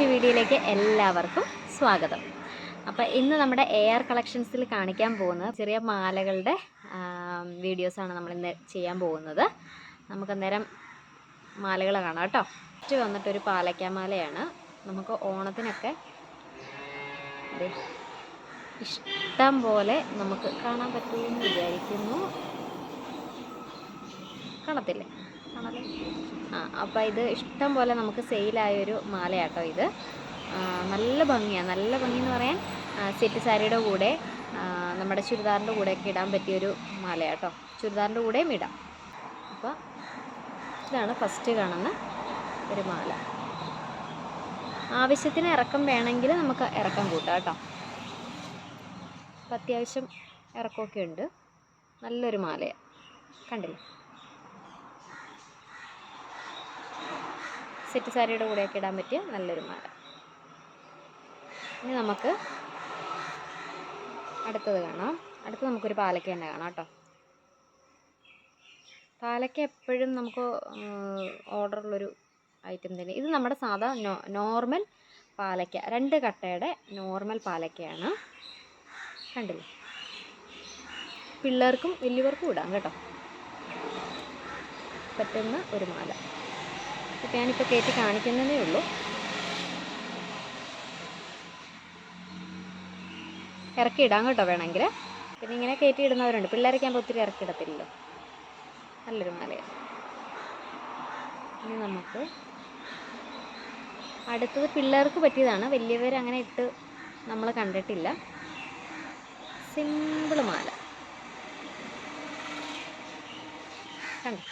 പുതിയൊരു വീഡിയോയിലേക്ക് എല്ലാവർക്കും സ്വാഗതം. അപ്പോൾ ഇന്ന് നമ്മുടെ എയർ കളക്ഷൻസിൽ കാണിക്കാൻ പോകുന്നത് ചെറിയ മാലകളുടെ വീഡിയോസാണ് നമ്മൾ ഇന്ന് ചെയ്യാൻ പോകുന്നത്. നമുക്ക് അന്നേരം മാലകൾ കാണാം കേട്ടോ. ഫസ്റ്റ് വന്നിട്ടൊരു പാലക്കാമാലയാണ്. നമുക്ക് ഓണത്തിനൊക്കെ ഇഷ്ടം പോലെ നമുക്ക് കാണാൻ പറ്റുമെന്ന് വിചാരിക്കുന്നു. കാണത്തില്ലേ? കാണാതെ ആ അപ്പോൾ ഇത് ഇഷ്ടം പോലെ നമുക്ക് സെയിലായൊരു മാലയാട്ടോ ഇത്. നല്ല ഭംഗിയാണ് നല്ല ഭംഗി എന്ന് പറയാൻ സെറ്റ് സാരിയുടെ കൂടെ നമ്മുടെ ചുരിദാറിന്റെ കൂടെയൊക്കെ ഇടാൻ പറ്റിയൊരു മാലയാട്ടോ. ചുരിദാറിന്റെ കൂടെയും ഇടാം. അപ്പോൾ ഇതാണ് ഫസ്റ്റ് കാണുന്ന ഒരു മാല. ആവശ്യത്തിന് ഇറക്കം വേണമെങ്കിൽ നമുക്ക് ഇറക്കം കൂട്ടാം കേട്ടോ. അപ്പം അത്യാവശ്യം ഇറക്കമൊക്കെ ഉണ്ട്. നല്ലൊരു മാലയാണ് കണ്ടില്ലേ? സെറ്റ് സാരിയുടെ കൂടെയൊക്കെ ഇടാൻ പറ്റിയ നല്ലൊരു മാല. ഇനി നമുക്ക് അടുത്തത് കാണാം. അടുത്ത് നമുക്കൊരു പാലക്ക തന്നെ കാണാം കേട്ടോ. പാലക്ക എപ്പോഴും നമുക്ക് ഓർഡറുള്ളൊരു ഐറ്റം തന്നെ ഇത് നമ്മുടെ സാധാ നോർമൽ പാലക്ക. രണ്ട് കട്ടയുടെ നോർമൽ പാലക്കയാണ്. കണ്ടില്ലേ? പിള്ളേർക്കും വലിയവർക്കും ഇടാം കേട്ടോ. പറ്റുന്ന ഒരു മാല. ഇപ്പം ഞാനിപ്പോൾ കയറ്റി കാണിക്കുന്നതേ ഉള്ളൂ. ഇറക്കി ഇടാം കേട്ടോ വേണമെങ്കിൽ. പിന്നെ ഇങ്ങനെ കയറ്റി ഇടുന്നവരുണ്ട്. പിള്ളേരൊക്കെ ആകുമ്പോൾ ഒത്തിരി ഇറക്കി നല്ലൊരു മാലയാണ് ഇനി നമുക്ക് അടുത്തത് പിള്ളേർക്ക് പറ്റിയതാണ്. വലിയവർ അങ്ങനെ ഇട്ട് നമ്മൾ കണ്ടിട്ടില്ല. സിമ്പിൾ മാല. കണ്ടോ?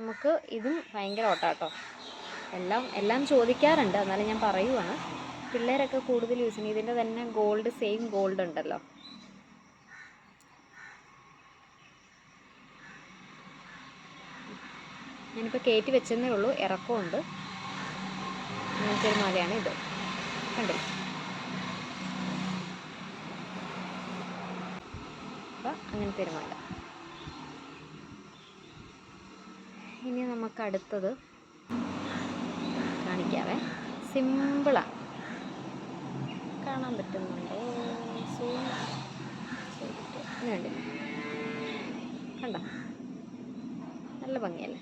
നമുക്ക് ഇതും ഭയങ്കര ഓട്ടാട്ടോ. എല്ലാം എല്ലാം ചോദിക്കാറുണ്ട്. എന്നാലും ഞാൻ പറയുവാണ്. പിള്ളേരൊക്കെ കൂടുതൽ യൂസ് ചെയ്യുന്നത് ഇതിന്റെ തന്നെ ഗോൾഡ് സെയിം ഗോൾഡ് ഉണ്ടല്ലോ. ഞാനിപ്പോൾ കയറ്റി വെച്ചെന്നേ ഉള്ളൂ. ഇറക്കമുണ്ട്. അങ്ങനത്തെ ഒരു മാലയാണ് ഇത്. കണ്ടേ അപ്പം അങ്ങനത്തെ ഒരു മാല ഇനി നമുക്ക് അടുത്തത് കാണിക്കാവേ. സിമ്പിളാണ് കാണാൻ പറ്റുന്നുണ്ടോ? കണ്ടോ? നല്ല ഭംഗിയല്ലേ?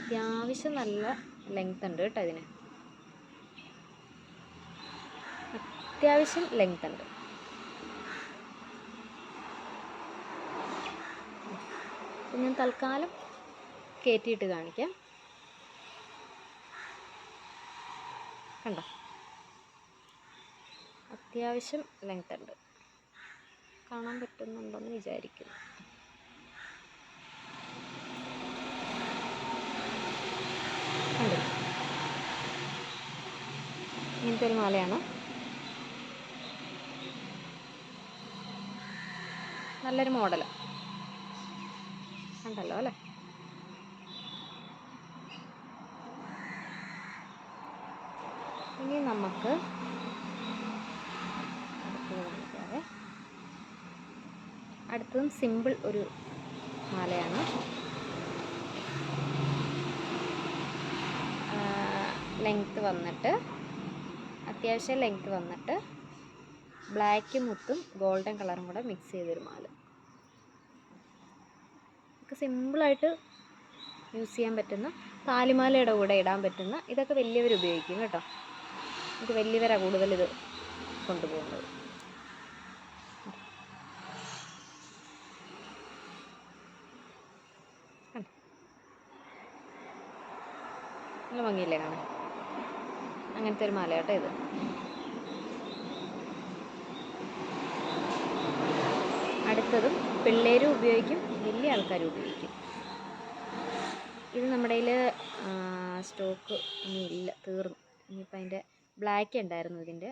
അത്യാവശ്യം നല്ല ലെങ്ത് ഉണ്ട് കേട്ടോ ഇതിന്. അത്യാവശ്യം ലെങ്ത് ഉണ്ട്. ഞാൻ തൽക്കാലം കയറ്റിയിട്ട് കാണിക്കാം. കണ്ടോ? അത്യാവശ്യം ലെങ്ത് ഉണ്ട്. കാണാൻ പറ്റുന്നുണ്ടെന്ന് വിചാരിക്കുന്നു. ഇങ്ങനത്തെ ഒരു മാലയാണ്. നല്ലൊരു മോഡൽ കണ്ടല്ലോ അല്ലേ ഇനി നമുക്ക് അടുത്തത് സിമ്പിൾ ഒരു മാലയാണ്. ലെങ്ത്ത് വന്നിട്ട് അത്യാവശ്യം ലെങ്ത്ത് വന്നിട്ട് ബ്ലാക്ക് മുത്തും ഗോൾഡൻ കളറും കൂടെ മിക്സ് ചെയ്തൊരു മാല. സിമ്പിളായിട്ട് യൂസ് ചെയ്യാൻ പറ്റുന്ന താലിമാലയുടെ കൂടെ ഇടാൻ പറ്റുന്ന ഇതൊക്കെ വലിയവർ ഉപയോഗിക്കും കേട്ടോ. നമുക്ക് വലിയവരാ കൂടുതൽ ഇത് കൊണ്ടുപോകുന്നത്. കണ്ടോ? നല്ല ഭംഗിയില്ലേ കാണാൻ? അങ്ങനത്തെ ഒരു മാല കേട്ടോ ഇത്. അടുത്തതും പിള്ളേരും ഉപയോഗിക്കും വലിയ ആൾക്കാരും ഉപയോഗിക്കും. ഇത് നമ്മുടെ കയ്യിൽ സ്റ്റോക്ക് ഇനി ഇല്ല തീർന്നു. ഇനിയിപ്പോൾ അതിന്റെ ബ്ലാക്ക് ഉണ്ടായിരുന്നു ഇതിന്റെ.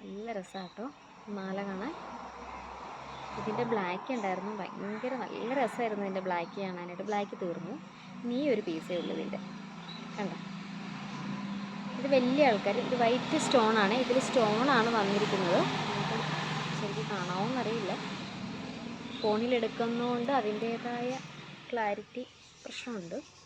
നല്ല രസമാട്ടോ മാല കാണാൻ. ഇതിന്റെ ബ്ലാക്ക് ഉണ്ടായിരുന്നു. ഭയങ്കര നല്ല രസമായിരുന്നു ഇതിന്റെ ബ്ലാക്ക് കാണാനായിട്ട്. ബ്ലാക്ക് തീർന്നു. നീ ഒരു പീസേ ഉള്ളൂ ഇതിന്റെ. കണ്ട? ഇത് വലിയ ആൾക്കാർ. ഇത് വൈറ്റ് സ്റ്റോൺ ആണ്. ഇതിൽ സ്റ്റോൺ ആണ് വന്നിരിക്കുന്നത്. ശരിക്കും ഫോണിൽ എടുക്കുന്നതുകൊണ്ട് അതിന്റേതായ ക്ലാരിറ്റി പ്രശ്നമുണ്ട്.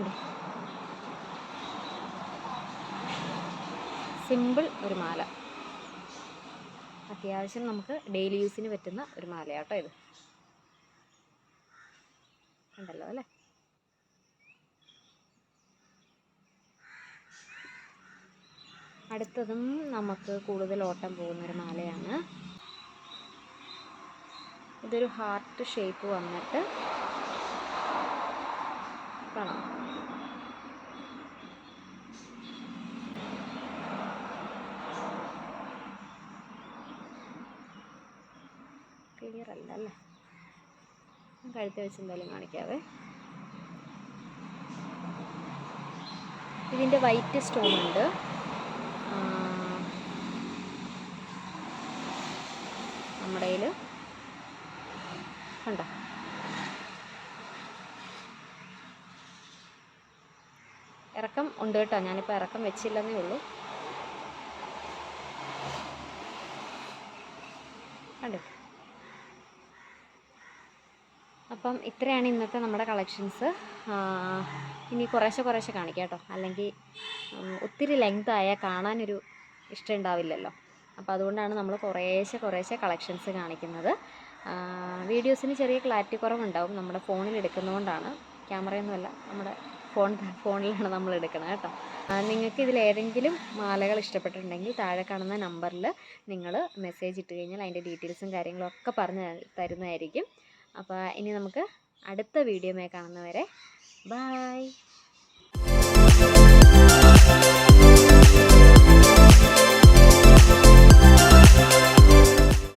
കണ്ടേ? സിമ്പിൾ ഒരു മാല. അത്യാവശ്യം നമുക്ക് ഡെയിലി യൂസിന് പറ്റുന്ന ഒരു മാലയാട്ടോ ഇത്. ഉണ്ടല്ലോ അല്ലേ? അടുത്തതും നമുക്ക് കൂടുതൽ ഓട്ടം പോകുന്ന ഒരു മാലയാണ്. ഇതൊരു ഹാർട്ട് ഷേപ്പ് വന്നിട്ട് കാണാം. ക്ലിയർ അല്ല അല്ലേ കഴുത്ത് വെച്ച് എന്തായാലും കാണിക്കാവേ. ഇതിന്റെ വൈറ്റ് സ്റ്റോൺ ഉണ്ട്. നമ്മുടെ കയ്യിൽ കണ്ടോ? ഇറക്കം ഉണ്ട് കേട്ടോ. ഞാനിപ്പോൾ ഇറക്കം വെച്ചില്ലെന്നേ ഉള്ളൂ. കണ്ടോ? അപ്പം ഇത്രയാണ് ഇന്നത്തെ നമ്മുടെ കളക്ഷൻസ്. ഇനി കുറേശ്ശെ കുറേശ്ശെ കാണിക്കാം കേട്ടോ. അല്ലെങ്കിൽ ഒത്തിരി ലെങ്ത് ആയാൽ കാണാനൊരു ഇഷ്ടം ഉണ്ടാവില്ലല്ലോ. അപ്പോൾ അതുകൊണ്ടാണ് നമ്മൾ കുറേശ്ശെ കുറേശ്ശെ കളക്ഷൻസ് കാണിക്കുന്നത്. വീഡിയോസിന് ചെറിയ ക്ലാരിറ്റി കുറവുണ്ടാവും. നമ്മുടെ ഫോണിൽ എടുക്കുന്നതുകൊണ്ടാണ്. ക്യാമറയൊന്നുമല്ല നമ്മുടെ ഫോൺ ഫോണിലാണ് നമ്മൾ എടുക്കുന്നത് കേട്ടോ. നിങ്ങൾക്ക് ഇതിലേതെങ്കിലും മാലകൾ ഇഷ്ടപ്പെട്ടിട്ടുണ്ടെങ്കിൽ താഴെ കാണുന്ന നമ്പറിൽ നിങ്ങൾ മെസ്സേജ് ഇട്ട് കഴിഞ്ഞാൽ അതിന്റെ ഡീറ്റെയിൽസും കാര്യങ്ങളും ഒക്കെ പറഞ്ഞ് തരുന്നതായിരിക്കും. അപ്പോൾ ഇനി നമുക്ക് അടുത്ത വീഡിയോമേ കാണുന്നവരെ ബായ്